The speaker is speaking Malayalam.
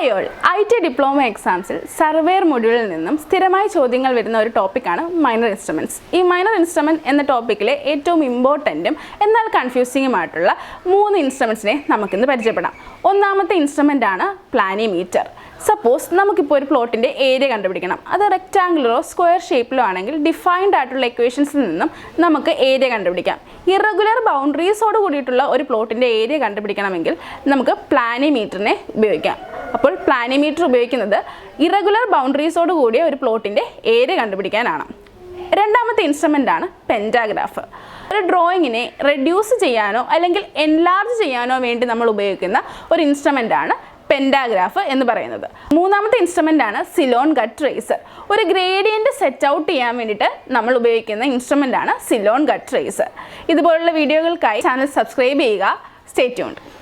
Hi all I T diploma എക്സാംസിൽ surveyor മൊഡ്യൂളിൽ നിന്നും സ്ഥിരമായി ചോദ്യങ്ങൾ വരുന്ന ഒരു ടോപ്പിക്കാണ് മൈനർ ഇൻസ്ട്രുമെന്റ്സ് ഈ മൈനർ ഇൻസ്ട്രുമെന്റ് എന്ന ടോപ്പിക്കിലെ ഏറ്റവും ഇമ്പോർട്ടന്റും എന്നാൽ കൺഫ്യൂസിങ്ങുമായിട്ടുള്ള മൂന്ന് ഇൻസ്ട്രുമെന്റ്സിനെ നമുക്കിന്ന് പരിചയപ്പെടാം. ഒന്നാമത്തെ ഇൻസ്ട്രുമെന്റ് ആണ് പ്ലാനിമീറ്റർ സപ്പോസ് നമുക്കിപ്പോൾ ഒരു പ്ലോട്ടിന്റെ ഏരിയ കണ്ടുപിടിക്കണം. അത് റെക്റ്റാങ്കുലറോ സ്ക്വയർ ഷേപ്പിലോ ആണെങ്കിൽ ഡിഫൈൻഡ് ആയിട്ടുള്ള എക്വേഷൻസിൽ നിന്നും നമുക്ക് ഏരിയ കണ്ടുപിടിക്കാം. ഇറഗുലർ ബൗണ്ടറീസോട് കൂടിയിട്ടുള്ള ഒരു പ്ലോട്ടിന്റെ ഏരിയ കണ്ടുപിടിക്കണമെങ്കിൽ നമുക്ക് പ്ലാനിമീറ്ററിനെ ഉപയോഗിക്കാം. അപ്പോൾ പ്ലാനിമീറ്റർ ഉപയോഗിക്കുന്നത് ഇറഗുലർ ബൗണ്ടറീസോട് കൂടിയ ഒരു പ്ലോട്ടിന്റെ ഏരിയ കണ്ടുപിടിക്കാനാണ്. രണ്ടാമത്തെ ഇൻസ്ട്രുമെന്റ് ആണ് പെന്റാഗ്രാഫ് ഒരു ഡ്രോയിങ്ങിനെ റെഡ്യൂസ് ചെയ്യാനോ അല്ലെങ്കിൽ എൻലാർജ് ചെയ്യാനോ വേണ്ടി നമ്മൾ ഉപയോഗിക്കുന്ന ഒരു ഇൻസ്ട്രുമെന്റ് ആണ് പെന്റാഗ്രാഫ് എന്ന് പറയുന്നത്. മൂന്നാമത്തെ ഇൻസ്ട്രുമെന്റ് ആണ് സിലോൺ ഗട്ട് ട്രേസർ ഒരു ഗ്രേഡിയന്റ് സെറ്റ് ഔട്ട് ചെയ്യാൻ വേണ്ടിയിട്ട് നമ്മൾ ഉപയോഗിക്കുന്ന ഇൻസ്ട്രുമെന്റ് ആണ് സിലോൺ ഗട്ട് ട്രേസർ ഇതുപോലുള്ള വീഡിയോകൾക്കായി ചാനൽ സബ്സ്ക്രൈബ് ചെയ്യുക. Stay tuned